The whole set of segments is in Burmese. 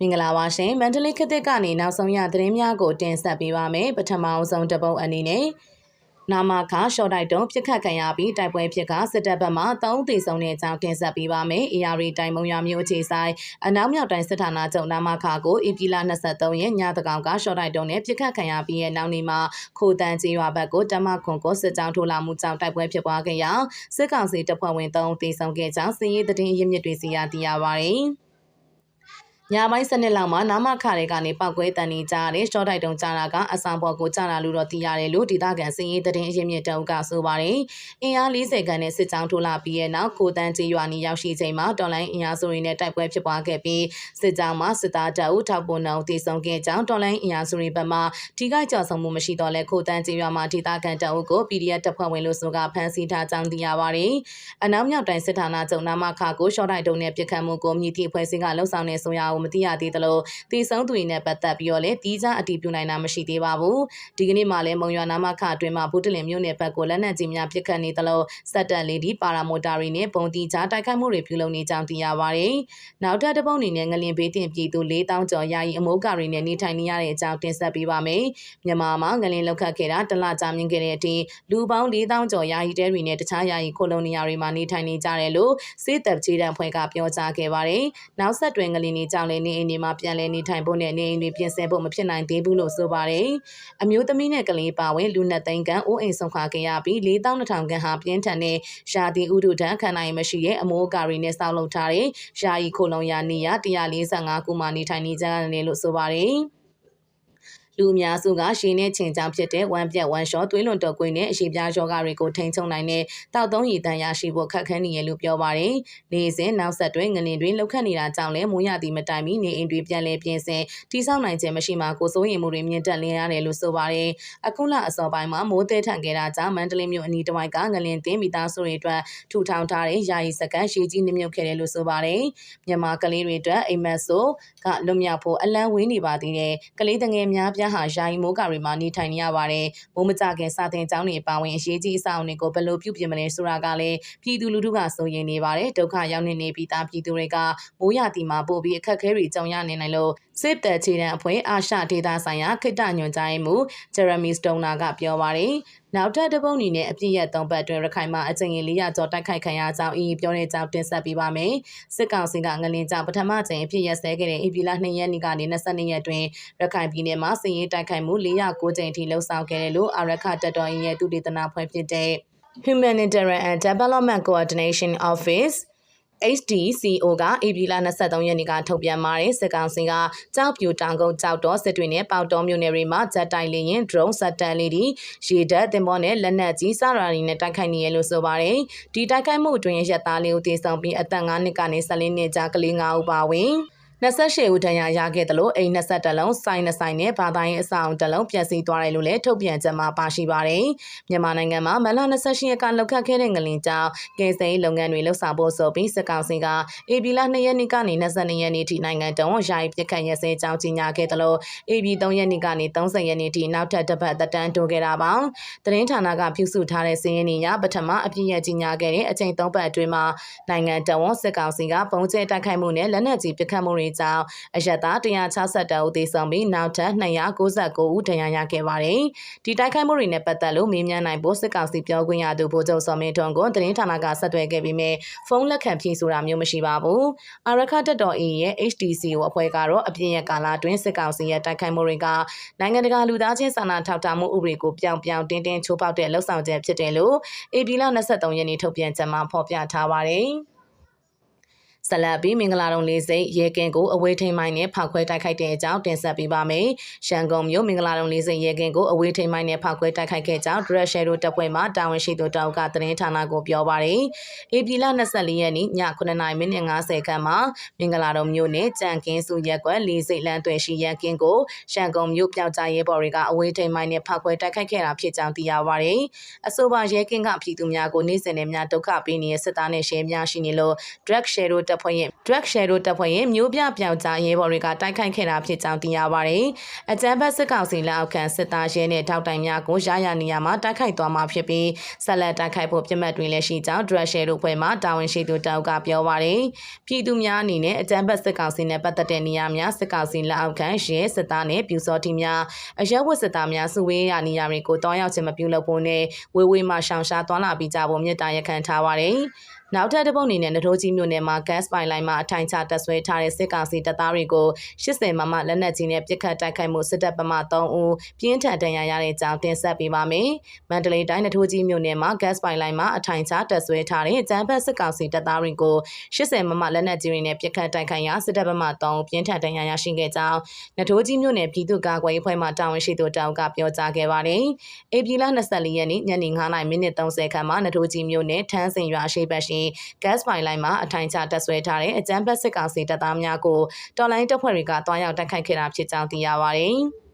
မင်္ဂလာပါရှင်မန္တလေးခေတ်သစ်ကနေနောက်ဆုံးရသတင်းများကိုတင်ဆက်ပေးပါမယ်ပထမအဆုံးတစ်ပုတ်အနေနဲ့ နာမခရှော့တိုက်တုံးပြစ်ခတ်ခံရပြီးတိုက်ပွဲဖြစ်ကစစ်တပ်ဘက်မှ၃သေဆုံးတဲ့အကြောင်းတင်ဆက်ပေးပါမယ်။ AR တိုင်မုံရမျိုးအခြေဆိုင်အနောက်မြောက်တိုင်းစစ်ဌာနချုပ်နာမခကိုဧပြီလ23ရက်ညတကောင်ကရှော့တိုက်တုံးနဲ့ပြစ်ခတ်ခံရပြီးရဲ့နောက်နေ့မှာခိုတန်ကြီးရွာဘက်ကိုတမခွန်ကိုစစ်ကြောင်းထိုးလာမှုကြောင့်တိုက်ပွဲဖြစ်ပွားခဲ့ရာစစ်ကောင်စီတပ်ဖွဲ့ဝင်၃သေဆုံးခဲ့ကြောင်းစစ်ရေးသတင်းရင်းမြစ်တွေစီရသိရပါဗျ။ ညပိုင်းစနစ်လောက်မှာနာမခတွေကနေပောက်ကွဲတန်နေကြတဲ့ရှော့တိုက်တုံးကြတာကအဆောင်ပေါ်ကိုကြတာလို့တော့သိရတယ်လို့ဒေသခံစည်ရေးသတင်းအရင်းမြစ်တုံးကဆိုပါတယ်။အင်အား40ခန်းနဲ့စစ်ကြောင်းထိုးလာပြီးရဲ့နောက်ကိုတန်းကြီးရွာနီရောက်ရှိချိန်မှာတော်လိုင်းအင်အားစုတွေနဲ့တိုက်ပွဲဖြစ်ပွားခဲ့ပြီးစစ်ကြောင်းမှာစစ်သားတပ်ဦးထောက်ပိုနှောင်းတည်ဆုံခဲ့ကြောင်းတော်လိုင်းအင်အားစုတွေဘက်မှထိခိုက်ကြဆုံးမှုမရှိတော့လဲကိုတန်းကြီးရွာမှာဒေသခံတပ်ဦးကို PDF တပ်ဖွဲ့ဝင်လို့ဆိုကဖမ်းဆီးထားကြောင်းသိရပါတယ်။အနောက်မြောက်တိုင်းစစ်ဌာနချုပ်နာမခကိုရှော့တိုက်တုံးနဲ့ပြစ်ခတ်မှုကိုမြည်သည့်ဖွဲ့စည်းကလှုပ်ဆောင်နေဆိုရအောင်မသိရသေးသလိုတည်ဆုံးသူတွေနဲ့ပတ်သက်ပြီးတော့လည်းတီးခြားအတည်ပြုနိုင်တာမရှိသေးပါဘူးဒီကနေ့မှလည်းမုံရွာနာမခအတွင်းမှာဘူတလင်မြို့နယ်ဘက်ကိုလက်နက်ကြီးများပစ်ခတ်နေသလိုစက်တက်လေးဒီပါရာမိုတာတွေနဲ့ပုံတီခြားတိုက်ခိုက်မှုတွေပြုလုပ်နေကြောင်းသိရပါတယ်နောက်ထပ်တစ်ပုတ်အနေနဲ့ငလင်ဘေးတင်ပြည်သူ၄000ကျော်ယာယီအမိုးကာတွေနဲ့နေထိုင်နေရတဲ့အကြောင်းတင်ဆက်ပေးပါမယ်မြန်မာမှာငလင်လောက်ခတ်ခဲ့တာတလကြာမြင့်ခဲ့တဲ့အထိလူပေါင်း၄000ကျော်ယာယီတဲတွေနဲ့တခြားယာယီခိုလုံနေရာတွေမှာနေထိုင်နေကြတယ်လို့စေတပ်ချေတံဖွဲ့ကပြောကြားခဲ့ပါတယ်နောက်ဆက်တွဲငလင်တွေကြောင့်လည်းနေအိမ်တွေမှာပြန်လည်နေထိုင်ဖို့နဲ့နေအိမ်တွေပြင်ဆင်ဖို့မဖြစ်နိုင်သေးဘူးလို့ဆိုပါတယ်။အမျိုးသမီးနဲ့ကလေးပါဝင်လူနှစ်သိန်းခန့်အိုးအိမ်ဆုံးခွာခဲ့ရပြီး4200ခန့်ဟာပြင်းထန်တဲ့ရှာတီဥဒုဒဏ်ခံနိုင်မရှိတဲ့အမိုးအကာတွေနဲ့ဆောက်လုပ်ထားတဲ့ယာယီခိုလုံရာနေရ145ခုမှနေထိုင်နေကြတယ်လို့ဆိုပါတယ်။ လူအများစုကရှည်နဲ့ချိန်ချောင်းဖြစ်တဲ့ဝမ်းပြက်ဝမ်းလျှောသွေးလွန်တော်ကွေးနဲ့အရှိပြားယောဂတွေကိုထိန်းချုပ်နိုင်တဲ့တောက်သုံးရည်တန်ရရှိဖို့ခက်ခဲနေရလို့ပြောပါတယ်။နေစဉ်နောက်ဆက်တွဲငလင်တွေလောက်ခတ်နေတာကြောင့်လည်းမိုးရသည်မတိုင်မီနေအိမ်တွေပြန်လည်ပြင်ဆင်တိစောက်နိုင်ခြင်းမရှိမှကိုစိုးရိမ်မှုတွေမြင့်တက်လင်းရတယ်လို့ဆိုပါတယ်။အခုလအစောပိုင်းမှာမိုးသေးထန်ခဲ့တာကြောင့်မန္တလေးမြို့အနီးတစ်ဝိုက်ကငလင်တင်းမိသားစုတွေအတွက်ထူထောင်ထားတဲ့ယာယီစကန်ရှည်ကြီးနှမြုပ်ခဲ့တယ်လို့ဆိုပါတယ်။မြန်မာကလေးတွေအတွက်အိမ်မက်ဆိုကလွတ်မြောက်ဖို့အလံဝင်းနေပါသေးတယ်။ကလေးတငယ်များပြားဟာယာယီမိုးကာတွေမှာနေထိုင်နေရပါတယ်။မိုးမကြခင်စာတင်ကျောင်းတွေပါဝင်အရေးကြီးအဆောက်အအုံတွေကိုဘယ်လိုပြုပြင်မလဲဆိုတာကလည်းပြည်သူလူထုကစိုးရိမ်နေပါတယ်။ဒုက္ခရောက်နေနေပြီးသားပြည်သူတွေကမိုးရတီမှာပို့ပြီးအခက်အခဲတွေကြုံရနေနိုင်လို့စစ်တပ်ခြေတံအဖွဲ့အာရှဒေသဆိုင်ရာခိတညွန်ကြားမှုဂျယ်ရမီစတိုနာကပြောပါတယ်။ နောက်ထပ်တပုံအနေနဲ့အပြည့်ရဲ့သုံးပတ်အတွင်းရခိုင်မှာအကြိမ်ကြီး400ကျော်တိုက်ခိုက်ခံရကြောင်းအီပြောတဲ့ကြောင်းတင်ဆက်ပေးပါမယ်။စစ်ကောင်စီကငလင်ကြောင့်ပထမကြိမ်အပြည့်ရက်စဲခဲ့တဲ့ဧပြီလ2ရက်နေ့ကနေ22ရက်တွင်ရခိုင်ပြည်နယ်မှာစစ်ရေးတိုက်ခိုက်မှု409ကြိမ်ထိလှုပ်ဆောင်ခဲ့တယ်လို့အာရခတပ်တော်ရဲ့သူတေသနာဖွဲ့ဖြစ်တဲ့ Humanitarian and Development Coordination Office HDCO က AB လ23ရက်နေ့ကထုတ်ပြန်ပါတယ်စစ်ကောင်စီကကြောက်ပြူတောင်ကုန်းကြောက်တော်စစ်တွေနဲ့ပေါတော်မြို့နယ်တွေမှာဂျက်တိုင်လေရင် drone စက်တန်လေးတွေရေတပ်တင်ပေါ်နဲ့လက်နက်ကြီးစရာတွေနဲ့တိုက်ခိုက်နေရလို့ဆိုပါတယ်ဒီတိုက်ခိုက်မှုအတွင်းရက်သားလေးကိုတည်ဆောင်ပြီးအသက်9နှစ်ကနေ14နှစ်ကြာကလေး9ဦးပါဝင် 28ဦးဒဏ်ရာရခဲ့တယ်လို့အိမ်20လုံးစိုင်းနှဆိုင်နဲ့ဘာသာရေးအဆောင်တစ်လုံးပျက်စီးသွားတယ်လို့လည်းထုတ်ပြန်ချက်မှာပါရှိပါတယ်။မြန်မာနိုင်ငံမှာမလ28ရက်ကလောက်ခတ်ခဲ့တဲ့ငလင်ကြောင့်ကယ်ဆယ်ရေးလုပ်ငန်းတွေလှုပ်ဆောင်ဖို့ဆိုပြီးစစ်ကောင်စီကအေပီလ2ရက်နေ့ကနေ22ရက်နေ့ထိနိုင်ငံတုံးယာယီပြစ်ခတ်ရဲစဲကြောင်းကြီးညာခဲ့တယ်လို့အေပီ3ရက်နေ့ကနေ30ရက်နေ့ထိနောက်ထပ်တစ်ပတ်သက်တမ်းတိုးခဲ့တာပါ။သတင်းဌာနကပြုစုထားတဲ့စည်ရင်းနေရပထမအပြည့်ရကြီးညာခဲ့တဲ့အချိန်3ပတ်အတွင်းမှာနိုင်ငံတုံးစစ်ကောင်စီကပုံကျဲတိုက်ခိုက်မှုနဲ့လက်နက်ကြီးပစ်ခတ်မှုတွေကြောင့်အရက်သား160ဦးသေဆုံးပြီးနောက်ထပ်299ဦးဒဏ်ရာရခဲ့ပါတယ်။ဒီတိုက်ခိုက်မှုတွေနဲ့ပတ်သက်လို့မေးမြန်းနိုင်ဖို့စစ်ကောင်စီပြောခွင့်ရသူဗိုလ်ချုပ်စောမင်းထွန်းကိုသတင်းဌာနကဆက်သွယ်ခဲ့ပြီးမြဲဖုန်းလက်ခံဖြေဆိုတာမျိုးမရှိပါဘူး။အာရခတက်တော် A ရဲ့ HDCO အဖွဲ့ကတော့အပြင်းရကာလအတွင်းစစ်ကောင်စီရဲ့တိုက်ခိုက်မှုတွေကနိုင်ငံတကာလူသားချင်းစာနာထောက်ထားမှုဥပဒေကိုပြောင်ပြောင်တင်းတင်းချိုးဖောက်တဲ့လှုပ်ဆောင်ချက်ဖြစ်တယ်လို့ AB လ23ရက်နေ့ထုတ်ပြန်ချက်မှာဖော်ပြထားပါတယ်။ ဆက်လက်ပြီးမင်္ဂလာတုံလေးစိတ်ရဲကင်းကိုအဝေးထိန်မိုင်းနဲ့ဖောက်ခွဲတိုက်ခိုက်တဲ့အကြောင်းတင်ဆက်ပေးပါမယ်။ရှန်ကုန်မြို့မင်္ဂလာတုံလေးစိတ်ရဲကင်းကိုအဝေးထိန်မိုင်းနဲ့ဖောက်ခွဲတိုက်ခိုက်ခဲ့ကြောင်းဒရက်ရှယ်ရိုတပ်ဖွဲ့မှတာဝန်ရှိသူတောက်ကသတင်းဌာနကိုပြောပါရယ်။ဧပြီလ24ရက်နေ့ည9:50မိနစ်50ခန့်မှာမင်္ဂလာတုံမြို့နယ်ကြံကင်းစုရက်ကွက်လေးစိတ်လန်းသွယ်ရှိရန်ကင်းကိုရှန်ကုန်မြို့ပျောက်ကြားရဲဘော်တွေကအဝေးထိန်မိုင်းနဲ့ဖောက်ခွဲတိုက်ခိုက်ခဲ့တာဖြစ်ကြောင်းသိရပါရယ်။အဆိုပါရဲကင်းကပြည်သူများကိုနေ့စဉ်နဲ့များဒုက္ခပေးနေတဲ့စစ်သားနဲ့ရှယ်များရှိနေလို့ drug share တို့တပ်ဖွဲ့ရဲ့ drug share တို့တပ်ဖွဲ့ရဲ့မျိုးပြပြောင်ကြားရဲဘော်တွေကတိုက်ခိုက်ခဲ့တာဖြစ်ကြောင်းသိရပါတယ်။အကြမ်းဖက်စစ်ကောင်စီလက်အောက်ခံစစ်သားရဲနဲ့ထောက်တိုင်များကိုရရနေရမှာတိုက်ခိုက်သွားမှာဖြစ်ပြီးဆက်လက်တိုက်ခိုက်ဖို့ပြစ်မှတ်တွေလည်းရှိကြောင်း drug share တို့ဖွဲ့မှတာဝန်ရှိသူတောက်ကပြောပါတယ်။ပြည်သူများအနေနဲ့အကြမ်းဖက်စစ်ကောင်စီနဲ့ပတ်သက်တဲ့နေရာများစစ်ကောင်စီလက်အောက်ခံရဲစစ်သားနဲ့ပြူစောတိများအရက်ဝတ်စစ်သားများစုဝေးရနေရာတွေကိုတောင်းရောက်ခြင်းမပြုလုပ်ဖို့နဲ့ဝေဝေးမှရှောင်ရှားသွားလာပြီးကြဖို့မြစ်တာရက်ခံထားပါတယ်။ နောက်ထပ်တစ်ပုတ်အနေနဲ့နထိုးကြီးမြို့နယ်မှာ gas pipeline မှာအထိုင်ချတပ်ဆွဲထားတဲ့စစ်ကောင်စီတပ်သားတွေကို80မမလက်နက်ကြီးနဲ့ပစ်ခတ်တိုက်ခိုက်မှုစစ်တပ်ပမာ3ဦးပြင်းထန်ဒဏ်ရာရတဲ့အကြောင်းတင်ဆက်ပေးပါမယ်။မန္တလေးတိုင်းနထိုးကြီးမြို့နယ်မှာ gas pipeline မှာအထိုင်ချတပ်ဆွဲထားတဲ့ကျန်းဖက်စစ်ကောင်စီတပ်သားတွေကို80မမလက်နက်ကြီးတွေနဲ့ပစ်ခတ်တိုက်ခိုက်ရာစစ်တပ်ပမာ3ဦးပြင်းထန်ဒဏ်ရာရရှိခဲ့ကြောင်းနထိုးကြီးမြို့နယ်ပြည်သူ့ကာကွယ်ရေးဖွဲ့မှတာဝန်ရှိသူတောက်ကပြောကြားခဲ့ပါတယ်။အေပြည်လ24ရက်နေ့ညနေ9:30မိနစ်30ခန့်မှာနထိုးကြီးမြို့နယ်ထန်းစင်ရွာရှိဘက်ရှိ gas pipeline မှာအထိုင်ချတပ်ဆွဲထားတဲ့အကြမ်းဖက်စစ်ကောင်စီတပ်သားများကိုတော်လိုင်းတပ်ဖွဲ့တွေကတွားရောက်တိုက်ခိုက်ခဲ့တာဖြစ်ကြောင်းသိရပါတယ်။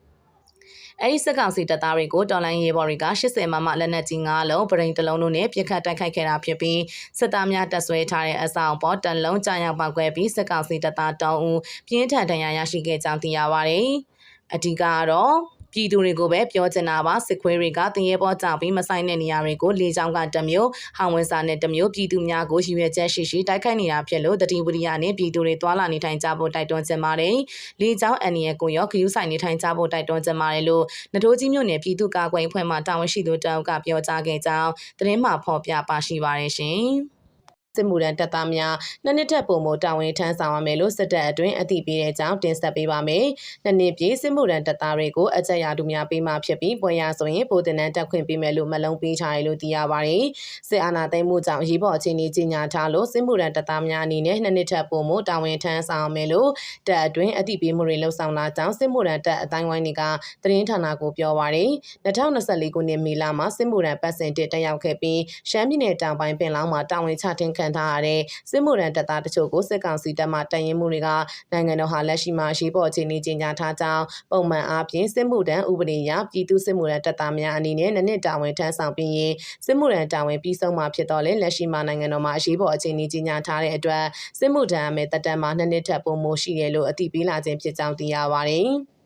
အဲဒီစစ်ကောင်စီတပ်သားတွေကိုတော်လိုင်းရေးဘော်တွေက80မမလက်နက်ကြီး9လုံးပရိန်တလုံးတို့နဲ့ပြစ်ခတ်တိုက်ခိုက်ခဲ့တာဖြစ်ပြီးစစ်သားများတပ်ဆွဲထားတဲ့အဆောင်ပေါ်တန်လုံးကြာရောက်ပောက်ကွဲပြီးစစ်ကောင်စီတပ်သားတောင်းဦးပြင်းထန်ဒဏ်ရာရရှိခဲ့ကြောင်းသိရပါတယ်။အဓိကကတော့ ပြည်သူတွေကိုပဲပြောချင်တာပါစစ်ခွေးတွေကတင်ရဲပေါ်ကြောင်ပြီးမဆိုင်တဲ့နေရာတွေကိုလေကြောင်းကတမျိုးဟောင်ဝင်စာနဲ့တမျိုးပြည်သူများကိုရည်ရွယ်ချက်ရှိရှိတိုက်ခိုက်နေတာဖြစ်လို့တတိဝရိယနဲ့ပြည်သူတွေသွာလာနေထိုင်ကြဖို့တိုက်တွန်းချင်ပါတယ်လေကြောင်းအန်နီရဲ့ကိုရောခယူးဆိုင်နေထိုင်ကြဖို့တိုက်တွန်းချင်ပါတယ်လို့နထိုးကြီးမြို့နယ်ပြည်သူ့ကာကွယ်ရေးဖွဲ့မှတာဝန်ရှိသူတောက်ကပြောကြားခဲ့ကြောင်းသတင်းမှဖော်ပြပါရှိပါတယ်ရှင် စစ်မှုရန်တပ်သားများနှစ်နှစ်ထက်ပုံမတာဝန်ထမ်းဆောင်ရမယ်လို့စစ်တပ်အတွင်းအသိပေးတဲ့အကြောင်းတင်ဆက်ပေးပါမယ်။နှစ်နှစ်ပြည့်စစ်မှုရန်တပ်သားတွေကိုအကြက်ရာသူများပေးမှဖြစ်ပြီးပွဲရဆိုရင်ပိုတင်တန်းတက်ခွင့်ပေးမယ်လို့မလုံးပေးချရလို့သိရပါတယ်။စစ်အာဏာသိမ်းမှုကြောင့်ရေးပေါ်အခြေအနေကြီးညာထားလို့စစ်မှုရန်တပ်သားများအနေနဲ့နှစ်နှစ်ထက်ပုံမတာဝန်ထမ်းဆောင်ရမယ်လို့တပ်အတွင်းအသိပေးမှုတွေလှုပ်ဆောင်လာကြောင်းစစ်မှုရန်တပ်အတိုင်းဝိုင်းတွေကသတင်းဌာနကိုပြောပါရယ်2024ခုနှစ်မေလမှာစစ်မှုရန်ပတ်စင်တစ်တက်ရောက်ခဲ့ပြီးရှမ်းပြည်နယ်တောင်ပိုင်းပင်လောင်းမှာတာဝန်ချတင်ခံထားရတဲ့စစ်မှုရန်တပ်သားတချို့ကိုစစ်ကောင်စီတပ်မှတန်ရင်မှုတွေကနိုင်ငံတော်ဟာလက်ရှိမှာရှိပေါ်အခြေအနေကြီးညာထားကြောင်းပုံမှန်အားဖြင့်စစ်မှုထမ်းဥပဒေအရပြည်သူစစ်မှုရန်တပ်သားများအနေနဲ့နှစ်နှစ်တာဝန်ထမ်းဆောင်ပြီးရင်စစ်မှုရန်တာဝန်ပြီးဆုံးမှာဖြစ်တော့လေလက်ရှိမှာနိုင်ငံတော်မှာအရှိပေါ်အခြေအနေကြီးညာထားတဲ့အတွက်စစ်မှုထမ်းအမယ်တပ်တန်းမှာနှစ်နှစ်ထပ်ပုံမို့ရှိတယ်လို့အသိပေးလာခြင်းဖြစ်ကြောင်းသိရပါတယ်။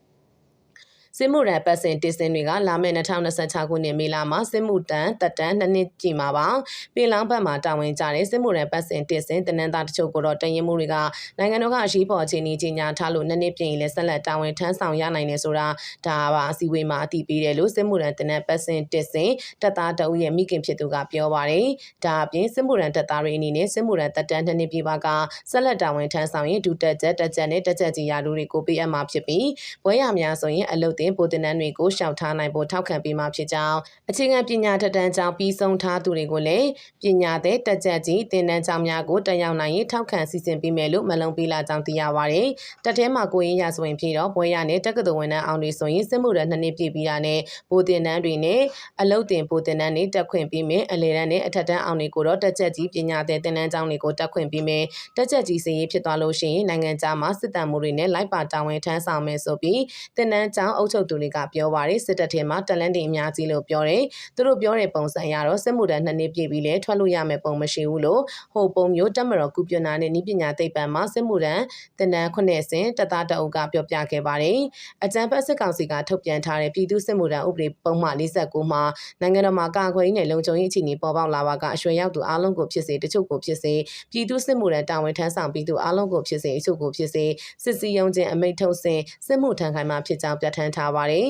စစ်မှုရန်ပတ်စဉ်တစ်စင်တွေကလာမယ့်2026ခုနှစ်မေလမှာစစ်မှုတန်းတက်တန်းနှစ်နှစ်ပြည်မှာပါပြည်လောင်းဘက်မှာတာဝန်ကျတဲ့စစ်မှုရန်ပတ်စဉ်တစ်စင်တနင်္သာတချို့ကိုတော့တရင်မှုတွေကနိုင်ငံတော်ကအရှိပေါ်အခြေအနေကြီးညာထားလို့နှစ်နှစ်ပြည်ရင်လည်းဆက်လက်တာဝန်ထမ်းဆောင်ရနိုင်တယ်ဆိုတာဒါပါအစည်းအဝေးမှာအတည်ပြုတယ်လို့စစ်မှုရန်တနင်္ပတ်စဉ်တစ်စင်တပ်သားတအုပ်ရဲ့မိခင်ဖြစ်သူကပြောပါတယ်ဒါအပြင်စစ်မှုရန်တပ်သားတွေအနေနဲ့စစ်မှုရန်တက်တန်းနှစ်နှစ်ပြည်ပါကဆက်လက်တာဝန်ထမ်းဆောင်ရင်ဒုတက်ချက်တက်ချက်နဲ့တက်ချက်ကြီးရာလူတွေကိုပေးအပ်မှာဖြစ်ပြီးဘွဲရများဆိုရင်အလုတ်တင်ပိုတင်နန်းတွေကိုရှောက်ထားနိုင်ဖို့ထောက်ခံပေးမှာဖြစ်ကြောင်းအခြေခံပညာထက်တန်းကျောင်းပြီးဆုံးထားသူတွေကိုလည်းပညာသည်တက်ကြက်ကြီးတင်နန်းကျောင်းများကိုတက်ရောက်နိုင်ရင်ထောက်ခံစီစဉ်ပေးမယ်လို့မလုံးပေးလာကြောင်းသိရပါတယ်။တက်ထဲမှာကိုရင်းရဆိုရင်ဖြစ်တော့ဘွဲရနဲ့တက္ကသိုလ်ဝန်ထမ်းအောင်တွေဆိုရင်စစ်မှုရနှစ်နှစ်ပြည့်ပြီးတာနဲ့ပိုတင်နန်းတွေနဲ့အလုတ်တင်ပိုတင်နန်းတွေတက်ခွင့်ပေးမယ်အလေတန်းနဲ့အထက်တန်းအောင်တွေကိုတော့တက်ကြက်ကြီးပညာသည်တင်နန်းကျောင်းတွေကိုတက်ခွင့်ပေးမယ်တက်ကြက်ကြီးစည်ရေးဖြစ်သွားလို့ရှိရင်နိုင်ငံခြားမှာစစ်တမ်းမှုတွေနဲ့လိုက်ပါတာဝန်ထမ်းဆောင်မယ်ဆိုပြီးတင်နန်းကျောင်းအုပ်ချုပ်သူတွေကပြောပါတယ်စစ်တပ်ထဲမှာတလန်တင်အများကြီးလို့ပြောတယ်သူတို့ပြောတဲ့ပုံစံရတော့စစ်မှုထမ်းနှစ်နှစ်ပြည့်ပြီးလဲထွက်လို့ရမယ်ပုံမရှိဘူးလို့ဟိုပုံမျိုးတက်မတော်ကုပညာနဲ့ဤပညာသိပ္ပံမှာစစ်မှုထမ်းတင်နန်းခုနှစ်ဆင်တသားတအုပ်ကပြောပြခဲ့ပါတယ်အကြံဖက်စစ်ကောင်စီကထုတ်ပြန်ထားတဲ့ပြည်သူစစ်မှုထမ်းဥပဒေပုံမှန်49မှာနိုင်ငံတော်မှာကာကွယ်ရေးနဲ့လုံခြုံရေးအခြေအနေပေါ်ပေါက်လာပါကအရွှေရောက်သူအလုံးကိုဖြစ်စေတချို့ကိုဖြစ်စေပြည်သူစစ်မှုထမ်းတာဝန်ထမ်းဆောင်ပြည်သူအလုံးကိုဖြစ်စေအချို့ကိုဖြစ်စေစစ်စီယုံချင်းအမိတ်ထုတ်စဉ်စစ်မှုထမ်းခိုင်မှာဖြစ်ကြောင်းပြဋ္ဌာန်းထားပါတယ်